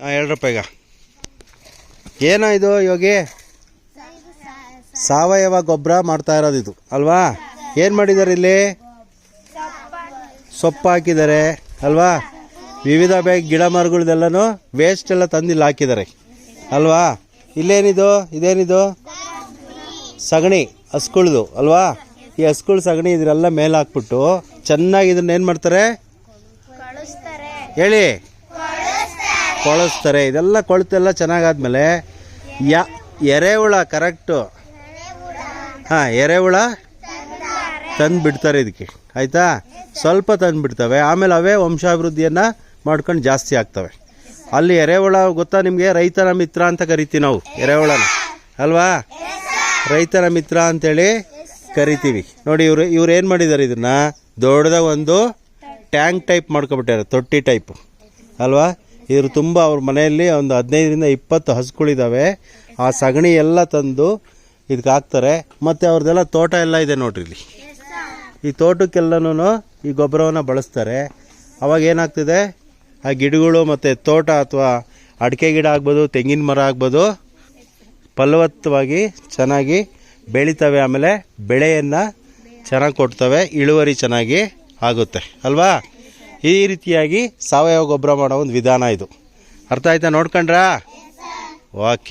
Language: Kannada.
ಹಾಂ ಎರಡು ರೂಪಾಯಿಗ ಏನೋ ಇದು ಯೋಗಿ? ಸಾವಯವ ಗೊಬ್ಬರ ಮಾಡ್ತಾ ಇರೋದು ಇದು ಅಲ್ವಾ? ಏನು ಮಾಡಿದ್ದಾರೆ ಇಲ್ಲಿ? ಸೊಪ್ಪು ಹಾಕಿದ್ದಾರೆ ಅಲ್ವಾ? ವಿವಿಧ ಬೇಗ ಗಿಡ ಮರಗಳದೆಲ್ಲನೂ ವೇಸ್ಟ್ ಎಲ್ಲ ತಂದು ಇಲ್ಲಿ ಹಾಕಿದ್ದಾರೆ ಅಲ್ವಾ? ಇಲ್ಲೇನಿದು ಇದೇನಿದು? ಸಗಣಿ ಹಸ್ಗಳ್ದು ಅಲ್ವಾ? ಈ ಹಸ್ಗಳು ಸಗಣಿ ಇದರೆಲ್ಲ ಮೇಲೆ ಹಾಕ್ಬಿಟ್ಟು ಚೆನ್ನಾಗಿ ಇದನ್ನ ಏನು ಮಾಡ್ತಾರೆ ಹೇಳಿ. ಕೊಳಿಸ್ತಾರೆ, ಇದೆಲ್ಲ ಕೊಳೆತೆಲ್ಲ ಚೆನ್ನಾಗಾದ್ಮೇಲೆ ಯಾ, ಎರೆಹುಳ ಕರೆಕ್ಟು ಹಾಂ, ಎರೆಹುಳ ತಂದು ಬಿಡ್ತಾರೆ ಇದಕ್ಕೆ. ಆಯಿತಾ? ಸ್ವಲ್ಪ ತಂದು ಬಿಡ್ತವೆ ಆಮೇಲೆ ಅವೇ ವಂಶಾಭಿವೃದ್ಧಿಯನ್ನು ಮಾಡ್ಕೊಂಡು ಜಾಸ್ತಿ ಆಗ್ತವೆ. ಅಲ್ಲಿ ಎರೆಹುಳ, ಗೊತ್ತಾ ನಿಮಗೆ? ರೈತನ ಮಿತ್ರ ಅಂತ ಕರಿತೀವಿ ನಾವು, ಎರೆಹುಳನ. ಅಲ್ವಾ? ರೈತನ ಮಿತ್ರ ಅಂತೇಳಿ ಕರಿತೀವಿ. ನೋಡಿ, ಇವರು, ಇವ್ರು ಏನು ಮಾಡಿದ್ದಾರೆ ಇದನ್ನು ದೊಡ್ಡದಾಗ ಒಂದು ಟ್ಯಾಂಕ್ ಟೈಪ್ ಮಾಡ್ಕೊಬಿಟ್ಟಾರೆ, ತೊಟ್ಟಿ ಟೈಪ್. ಅಲ್ವಾ? ಇವರು ತುಂಬ ಅವ್ರ ಮನೆಯಲ್ಲಿ ಒಂದು ಹದಿನೈದರಿಂದ ಇಪ್ಪತ್ತು ಹಸುಗಳಿದ್ದಾವೆ ಆ ಸಗಣಿ ಎಲ್ಲ ತಂದು ಇದಕ್ಕೆ ಹಾಕ್ತಾರೆ. ಮತ್ತು ಅವ್ರದ್ದೆಲ್ಲ ತೋಟ ಎಲ್ಲ ಇದೆ ನೋಡ್ರಿ ಇಲ್ಲಿ. ಈ ತೋಟಕ್ಕೆಲ್ಲನೂ ಈ ಗೊಬ್ಬರವನ್ನು ಬಳಸ್ತಾರೆ. ಅವಾಗ ಏನಾಗ್ತಿದೆ? ಆ ಗಿಡಗಳು ಮತ್ತು ತೋಟ ಅಥವಾ ಅಡಿಕೆ ಗಿಡ ಆಗ್ಬೋದು, ತೆಂಗಿನ ಮರ ಆಗ್ಬೋದು, ಫಲವತ್ತವಾಗಿ ಚೆನ್ನಾಗಿ ಬೆಳಿತವೆ. ಆಮೇಲೆ ಬೆಳೆಯನ್ನು ಚೆನ್ನಾಗಿ ಕೊಡ್ತವೆ. ಇಳುವರಿ ಚೆನ್ನಾಗಿ ಆಗುತ್ತೆ. ಅಲ್ವಾ? ಈ ರೀತಿಯಾಗಿ ಸಾವಯವ ಗೊಬ್ಬರ ಮಾಡೋ ಒಂದು ವಿಧಾನ ಇದು. ಅರ್ಥ ಆಯ್ತಾ ನೋಡ್ಕೊಂಡ್ರಾ? ಓಕೆ